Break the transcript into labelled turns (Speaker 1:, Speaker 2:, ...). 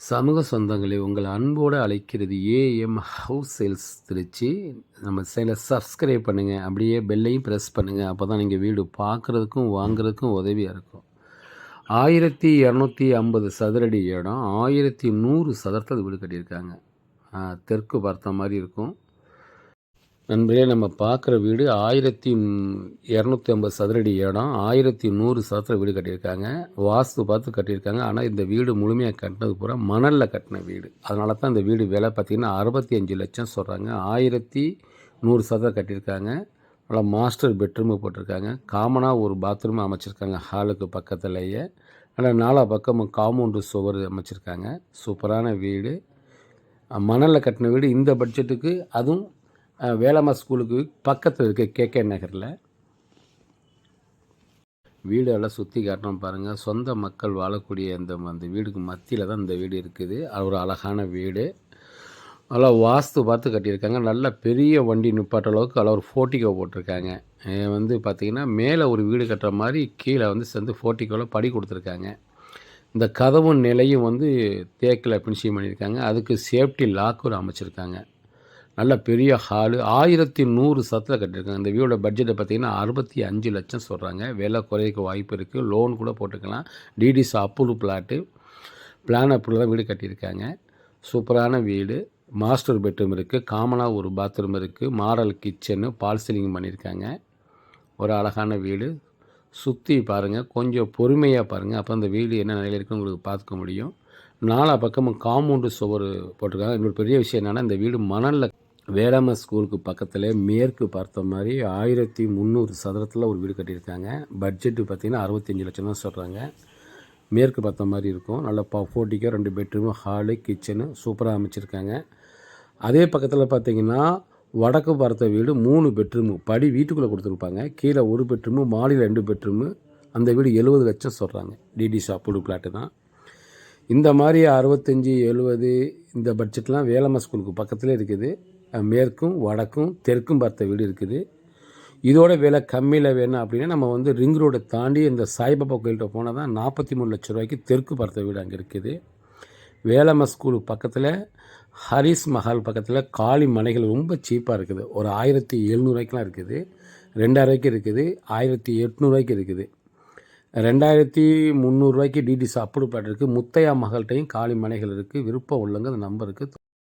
Speaker 1: சமூக சொந்தங்களை உங்கள் அன்போடு அழைக்கிறது ஏஎம் ஹவுஸ் சேல்ஸ் திருச்சி. நம்ம சேலை சப்ஸ்கிரைப் பண்ணுங்கள் அப்படியே பெல்லையும் ப்ரெஸ் பண்ணுங்கள் அப்போ தான் நீங்கள் வீடு பார்க்குறதுக்கும் வாங்குறதுக்கும் உதவியாக இருக்கும். ஆயிரத்தி இரநூத்தி ஐம்பது சதுரடி இடம் ஆயிரத்தி நூறு சதுரத்தில் வீடு கட்டியிருக்காங்க. தெற்கு பார்த்த மாதிரி இருக்கும். நண்பரே நம்ம பார்க்குற வீடு ஆயிரத்தி இரநூத்தி ஐம்பது சதுரடி இடம் ஆயிரத்தி நூறு சதுர வீடு கட்டியிருக்காங்க. வாஸ்து பார்த்து கட்டியிருக்காங்க. ஆனால் இந்த வீடு முழுமையாக கட்டினது பூரா மணலில் கட்டின வீடு. அதனால தான் இந்த வீடு விலை பார்த்திங்கன்னா அறுபத்தி அஞ்சு லட்சம் சொல்கிறாங்க ஆயிரத்தி நூறு சதுரம் கட்டியிருக்காங்க. நல்லா மாஸ்டர் பெட்ரூமு போட்டிருக்காங்க. காமனாக ஒரு பாத்ரூம் அமைச்சிருக்காங்க ஹாலுக்கு பக்கத்துலேயே. நல்லா நாலா பக்கமும் காம்பவுண்டு சுவர் அமைச்சிருக்காங்க. சூப்பரான வீடு. மணலில் கட்டின வீடு. இந்த பட்ஜெட்டுக்கு அதுவும் அஹ், ஸ்கூலுக்கு பக்கத்தில் இருக்க கேகே நகரில். வீடெல்லாம் சுற்றி காட்டணும் பாருங்கள் சொந்த மக்கள் வாழக்கூடிய இந்த அந்த வீடுக்கு மத்தியில் தான் இந்த வீடு இருக்குது. அது ஒரு அழகான வீடு. நல்லா வாஸ்து பார்த்து கட்டியிருக்காங்க. நல்ல பெரிய வண்டி நிப்பாட்ட அளவுக்கு அதில் ஒரு ஃபோர்ட்டிகோ போட்டிருக்காங்க. வந்து பார்த்திங்கன்னா மேலே ஒரு வீடு கட்டுற மாதிரி கீழே வந்து சேர்ந்து ஃபோர்ட்டிகோவில் படி கொடுத்துருக்காங்க. இந்த கதவும் நிலையும் வந்து தேக்கில் ஃபினிஷிங் பண்ணியிருக்காங்க. அதுக்கு சேஃப்டி லாக்கும் அமைச்சிருக்காங்க. நல்ல பெரிய ஹாலு ஆயிரத்தி நூறு சத்தில் கட்டியிருக்காங்க. இந்த வீடோட பட்ஜெட்டை பார்த்தீங்கன்னா அறுபத்தி அஞ்சு லட்சம் சொல்கிறாங்க விலை குறைக்க வாய்ப்பு இருக்குது லோன் கூட போட்டுக்கலாம். DTS approve plot plan approve தான் வீடு கட்டியிருக்காங்க. சூப்பரான வீடு. மாஸ்டர் பெட்ரூம் இருக்குது காமனாக ஒரு பாத்ரூம் இருக்குது மாடல் கிச்சனு பால் சீலிங் பண்ணியிருக்காங்க. ஒரு அழகான வீடு. சுற்றி பாருங்கள் கொஞ்சம் பொறுமையாக பாருங்கள் அப்போ அந்த வீடு என்ன நிலையில் இருக்குன்னு உங்களுக்கு பார்த்துக்க முடியும். நாலா பக்கமும் காம்பவுண்டு சுவர் போட்டிருக்காங்க. இன்னொரு பெரிய விஷயம் என்னென்னா இந்த வீடு மணலில் வேளாண்மை ஸ்கூலுக்கு பக்கத்தில் மேற்கு பார்த்த மாதிரி ஆயிரத்தி முந்நூறு சதுரத்தில் ஒரு வீடு கட்டியிருக்காங்க. பட்ஜெட்டு பார்த்திங்கன்னா அறுபத்தஞ்சு லட்சம் தான் சொல்கிறாங்க மேற்கு பார்த்த மாதிரி இருக்கும். நல்ல ப ஃபோர்ட்டிக்கோ ரெண்டு பெட்ரூமு ஹாலு கிச்சனு சூப்பராக அமைச்சிருக்காங்க. அதே பக்கத்தில் பார்த்தீங்கன்னா வடக்கு பார்த்த வீடு மூணு பெட்ரூமு. படி வீட்டுக்குள்ளே கொடுத்துருப்பாங்க. கீழே ஒரு பெட்ரூமு மாடியில் ரெண்டு பெட்ரூமு. அந்த வீடு எழுபது லட்சம் சொல்கிறாங்க டிடி ஷாப்புடு பிளாட்டு தான். இந்த மாதிரி அறுபத்தஞ்சி எழுபது இந்த பட்ஜெட்லாம் வேலம்மா ஸ்கூலுக்கு பக்கத்தில் இருக்குது. மேற்கும் வடக்கும் தெற்கும் பார்த்த வீடு இருக்குது. இதோட விலை கம்மியில் வேணும் அப்படின்னா நம்ம வந்து ரிங் ரோடை தாண்டி இந்த சாய்பாபா கோயில்கிட்ட போனால் தான் நாற்பத்தி மூணு லட்ச ரூபாய்க்கு தெற்கு பார்த்த வீடு அங்கே இருக்குது. வேலம்மா ஸ்கூலு பக்கத்தில் ஹரிஸ் மஹால் பக்கத்தில் காளி மனைகள் ரொம்ப சீப்பாக இருக்குது. ஒரு ஆயிரத்தி எழுநூறுவாய்க்கெலாம் இருக்குது. ரெண்டாயிரூவாய்க்கு இருக்குது. ஆயிரத்தி எட்நூறுவாய்க்கு இருக்குது. ரெண்டாயிரத்தி முந்நூறுரூவாய்க்கு டிடிஸ் அப்ரூவ் பிளாட் இருக்குது முத்தையா மகள்கிட்டையும் காளி மனைகள் இருக்குது விருப்பம் உள்ளவங்க அந்த நம்பருக்கு